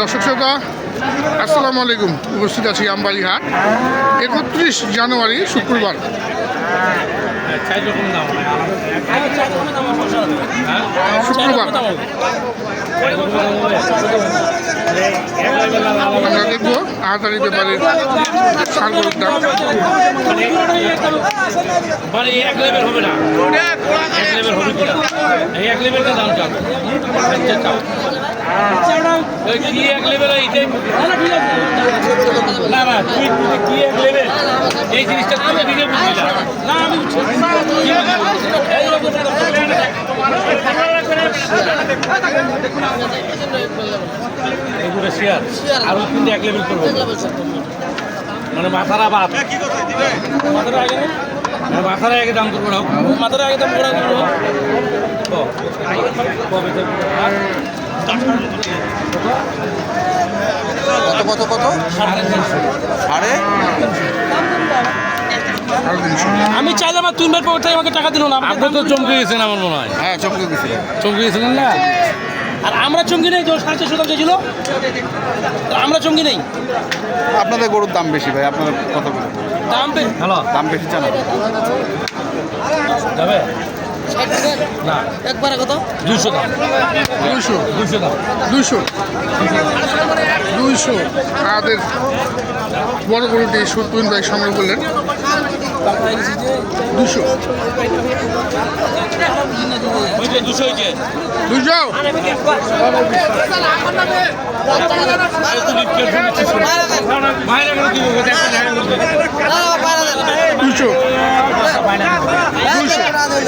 দর্শক শ্রোতা, আসসালামু আলাইকুম। উপস্থিত আছি আমবাড়ি হাট একত্রিশ জানুয়ারি, শুক্রবার। শুক্রবার। আমরা দেখব আহাতারি ব্যাপারে ওই কি এক লেভেল না কি এক লেভেল এই জিনিসটা না এক লেভেল করব মানে মাথারা বাপ মাথারা আগে মাথারা আগে দাম করব মাথারা আগে দাম করা করব কত কত কত সাড়ে আমি চাইলে আমার তিনবার পরটাই আমাকে টাকা দিল না আপনি তো চমকে গেছেন আমার মনে হয়। হ্যাঁ চমকে দিছিল চমকে গেছিলেন না? আর আমরা চমকি নেই তো সাড়ে চারশো দাম চাইছিল তো আমরা চমকি নেই। আপনাদের গরুর দাম বেশি ভাই আপনার কত দাম হ্যালো। দাম বেশি জানা যাবে? একবারে কত? দুশো দাম। দুইশো। দুশো দাম। দুইশো। দুইশো। আমাদের বড় গরুটি সত্যুন ভাই সংগ্রহ করলেন দুশো ওই যে। দুশো হয়েছে দুইশো মায়ের এখন কি বলব দেখো দেখা করবে দুইশো দুইশো দুইশো মায়না করে দিতে হবে ব্যাপারে একবার লাগবে দেড় কোন পাঁচশো আশি করে এই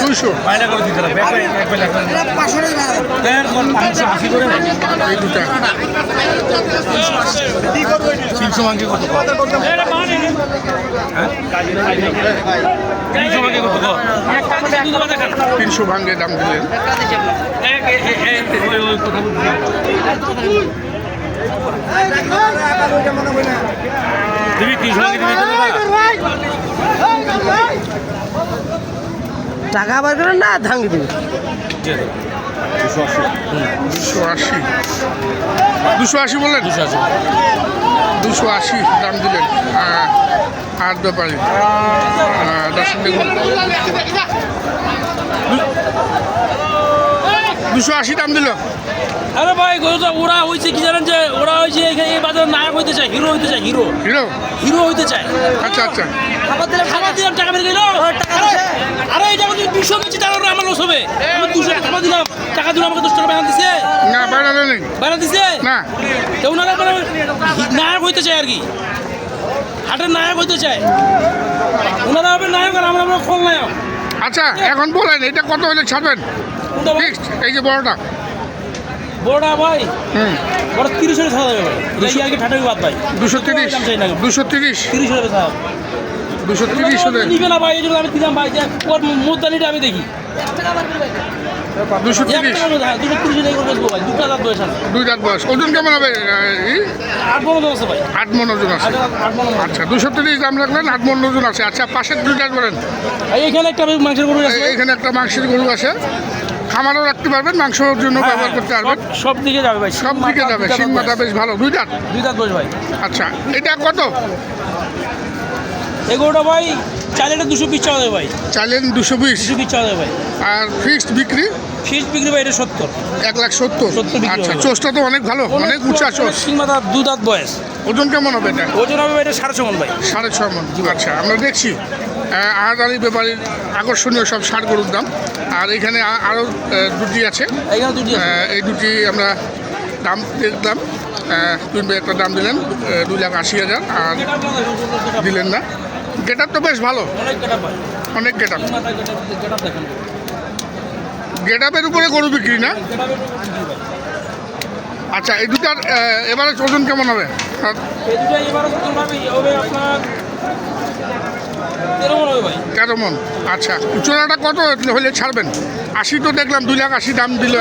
হ্যাঁ? তিনশো ভাঙ্গে দাম দিলেন এক এ- এ- এ- ওই ওই কথা বলছি দিবি, তিনশো মাঙ্গে দিবি তো দাদা? টাকা বার করেন না ধাঙ্গি দিবি। দুশো আশি। দুশো আশি বললেন? দুশো আশি। দুশো আশি দাম দিলেন। আর ব্যাপারে দেখুন। দুশো আশি দাম দিল। আরে ভাই গরুটা ওরা হয়েছে কি জানেন যে ওরা হয়েছে হইতে চায় হিরো হইতে চায় হিরো হিরো হিরো হইতে চায়। আচ্ছা আচ্ছা। খাবার দিলাম খাবার দিলাম টাকা বের গেল আরে এটা আমাদের দুশো বেচি তার আমার লস হবে। আমি দুশো টাকা দিলাম। টাকা দিলাম আমাকে দশ টাকা বানা দিছে। না বাইরে নেই বানা দিছে? না। তো ওনারা নায়ক হইতে চায় আর কি। হাটের নায়ক হইতে চায়। ওনারা হবে নায়ক আর আমরা আমরা খল নায়ক আচ্ছা এখন বলেন এটা কত হলে ছাড়বেন এই যে বড়টা। বড়টা ভাই। হুম। বড় তিরিশ হলে ছাড়া যাবে ভাই এই আর কি বাদ ভাই। দুশো তিরিশ। দুশো তিরিশ। তিরিশ হলে ছাড়া দুশো তিরিশ হলে। নিবে না ভাই এই জন্য আমি দিলাম ভাই। যে ওর মুদানিটা আমি দেখি। দুশো তিরিশ। হ্যাঁ তিরিশ ভাই। দুটো হাজার বয়স দুই বয়স। ওজন কেমন হবে? আট আছে ভাই। আট মন ওজন আছে। আচ্ছা দুশো তিরিশ দাম রাখলেন আট মন ওজন আছে। আচ্ছা পাশের দুই বলেন। এইখানে একটা মাংসের গরু আছে এইখানে একটা মাংসের গরু আছে। খামারও রাখতে পারবেন মাংসের জন্য ব্যবহার করতে পারবেন। সব- দিকে যাবে ভাই। সব দিকে যাবে সিং মাথা বেশ ভালো দুই রাত দুই দাঁত বয়স ভাই। আচ্ছা এটা কত? এই গরুটা ভাই চাইলে দুশো পিস চাওয়া যাবে ভাই। চাইলেন দুশো বিশ? দুশো পিস চাওয়া ভাই। আর ফিক্সড বিক্রি? ফিস বিক্রি ভাই এটা সত্তর। এক লাখ সত্তর? 70 বিক্রি আচ্ছা। চোষটা তো অনেক ভালো অনেক উঁচা চোষ। সিং মাথা দু দাঁত বয়স। ওজন কেমন হবে এটা? ওজন হবে এটা সাড়ে ছমন ভাই। সাড়ে ছ মন আচ্ছা আমরা দেখছি। আহাদারি ব্যাপারীর আকর্ষণীয় সব সার গরুর দাম। আর এখানে আরও দুটি আছে। এই দুটি আমরা দাম দেখলাম। তুই একটা দাম দিলেন দুই লাখ আশি হাজার আর দিলেন না। গেটার তো বেশ ভালো। অনেক গেটার গেটা গেটাপের উপরে গরু বিক্রি না? আচ্ছা এই দুটার এবারে ওজন কেমন হবে? তেরো মন আচ্ছা। চোরাটা কত হলে ছাড়বেন? আশি তো দেখলাম দুই লাখ আশি দাম দিল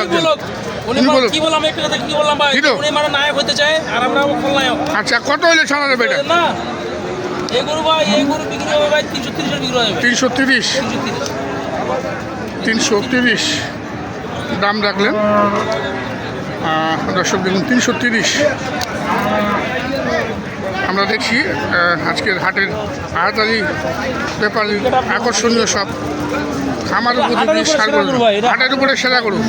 কি। বললাম একটু কথা কি বললাম ভাই। উনি মানে নায়ক হতে চায় আর আমরা আচ্ছা কত হলে ছাড়া যাবে এটা? না এই গরু ভাই এই গরু বিক্রি হবে ভাই তিনশো তিরিশের বিক্রি হবে। তিনশো তিরিশ? তিনশো তিরিশ। তিনশো তিরিশ দাম রাখলেন। দর্শক দেখুন তিনশো তিরিশ। আমরা দেখছি আজকের হাটের আড়াতালি ব্যাপারী আকর্ষণীয় সব। খামার উপযোগী উপরে সার হাটের উপরে সেরা গরু।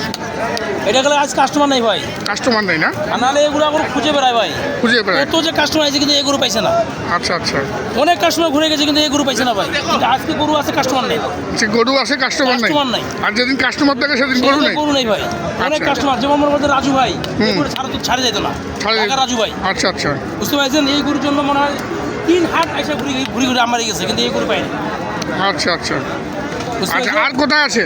এটা গেলে আজ কাস্টমার নাই ভাই। কাস্টমার নেই না? নাহলে এগুলো এখন খুঁজে বেড়ায় ভাই। খুঁজে বেড়ায়। কত যে কাস্টমার আছে কিন্তু এই গরু পাইছে না। আচ্ছা আচ্ছা। অনেক কাস্টমার ঘুরে গেছে কিন্তু এই গরু পাইছে না ভাই। কিন্তু আজকে গরু আছে কাস্টমার নেই। সে গরু আছে কাস্টমার নেই। কাস্টমার নাই। আর যেদিন কাস্টমার থাকে সেদিন গরু নেই। গরু নেই ভাই। অনেক আচ্ছা। কাস্টমার যেমন মনে করতে রাজু ভাই। গরু ছাড়া তো ছাড়ে যেত না। ছাড়ে রাজু ভাই। আচ্ছা আচ্ছা। বুঝতে পারছেন? এই গরুর জন্য মনে হয় তিন হাট এসে ঘুরে ঘুরে ঘুরে আমারই গেছে কিন্তু এই গরু পাইনি আচ্ছা আচ্ছা। আচ্ছা আর কোথায় আছে?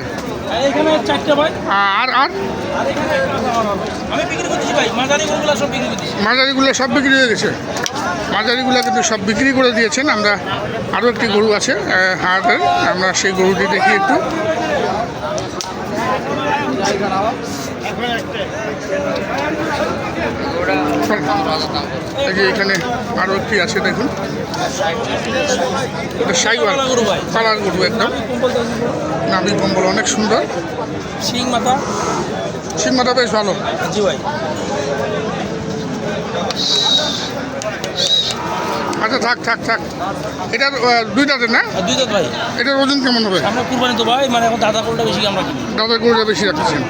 এখানে চারটে ভাই। আর আর? আর এখানে একটা আছে আমার ভাই। আমি বিক্রি করতেছি ভাই মাঝারি সব বিক্রি করতেছি। মাঝারিগুলো সব বিক্রি হয়ে গেছে। মাঝারিগুলো কিন্তু সব বিক্রি করে দিয়েছেন। আমরা আরও একটি গরু আছে হাটের আমরা সেই গরুটি দেখি একটু। এই যে এখানে আরও একটি আছে দেখুন। এটা সাইওয়াল গরু ভাই কালার গরু একদম। নাভি কম্বল অনেক সুন্দর। শিং মাথা সিংমাটা বেশ ভালো। জি ভাই। আচ্ছা থাক থাক থাক। এটার আহ, দুইটাতে না? আর দুই দাঁত ভাই। এটার ওজন কেমন হবে? আমরা কুরবানি তো ভাই মানে এখন দাদা গরুটা বেশি আমরা দাদা গরুটা বেশি রাখছেন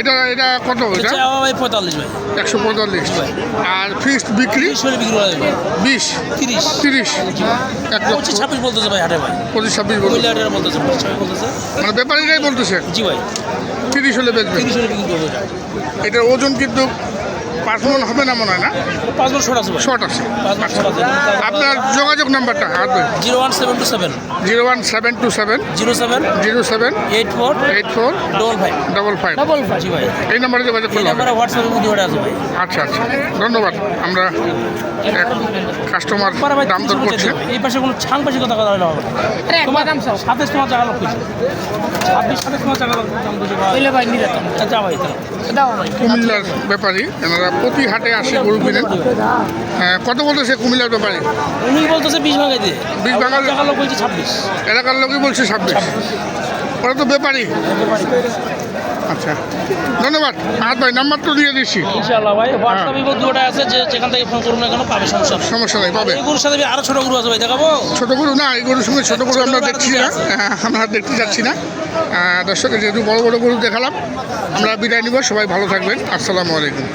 এটা এটা কত এটা? ভাই পঁয়তাল্লিশ ভাই। একশো পঁয়তাল্লিশ। আর ফিক্সড বিক্রি? বিক্রি করা যাবে বিশ? তিরিশ। তিরিশ? এক লক্ষ। পঁচিশ ছাব্বিশ বলতেছে ভাই হাটে ভাই। পঁচিশ ছাব্বিশ বলতেছে। বলতেছে মানে ব্যাপারীরাই বলতেছে? জি ভাই। তিরিশ হলে বেচবে। তিরিশ হলে বিক্রি করব এটা এটার ওজন কিন্তু পাঁচ মন হবে না মনে হয় না? পাঁচ বছর শর্ট আছে শর্ট আছে। পাঁচ বছর শর্ট আছে। আপনার যোগাযোগ নাম্বারটা আসবে zero one seven two seven. Zero one seven two seven. Zero seven. Zero seven. Eight four. Eight four. Double five. Double five. Double five. জি ভাই। এই নাম্বারে যোগাযোগ করলে নাম্বারে হোয়াটসঅ্যাপে ভিডিওটা আছে ভাই। আচ্ছা আচ্ছা। ধন্যবাদ। আমরা এক কাস্টমার পরে ভাই দাম দর করছে। এই পাশে কোনো ছাং পাশে কথা কথা হলে তোমার সাতাশ তোমার টাকা লক্ষ। ছাব্বিশ সাতাশ তোমার টাকা লক্ষ দাম দুশো ভাই। নিলে যা ভাই। কুমিল্লার ব্যাপারী এনারা প্রতি হাটে আসে গরু কিনেন হ্যাঁ, কত বলতেছে কুমিল্লার ব্যাপারী? উনি বলতেছে বিশ ভাঙা দিয়ে। বিশ বাঙালি এলাকার লোক বলছে ছাব্বিশ। এলাকার লোকই বলছে ছাব্বিশ। ওরা তো ব্যাপারী। আচ্ছা। ধন্যবাদ। আর ভাই নাম্বার তো দিয়ে দিচ্ছি। ইনশাআল্লাহ ভাই হোয়াটসঅ্যাপ ইমো দুটোটা আছে যে যেখান থেকে ফোন করুন না কেন পাবে সমস্যা সমস্যা নাই পাবে। এই গরুর সাথে আরও ছোট গরু আছে ভাই দেখাবো? ছোট গরু না এই গরুর সঙ্গে ছোট গরু আমরা দেখছি না। হ্যাঁ, আমরা দেখতে যাচ্ছি না। দর্শকের যেহেতু বড় বড় গরু দেখালাম আমরা বিদায় নিব সবাই ভালো থাকবেন। আসসালামু আলাইকুম।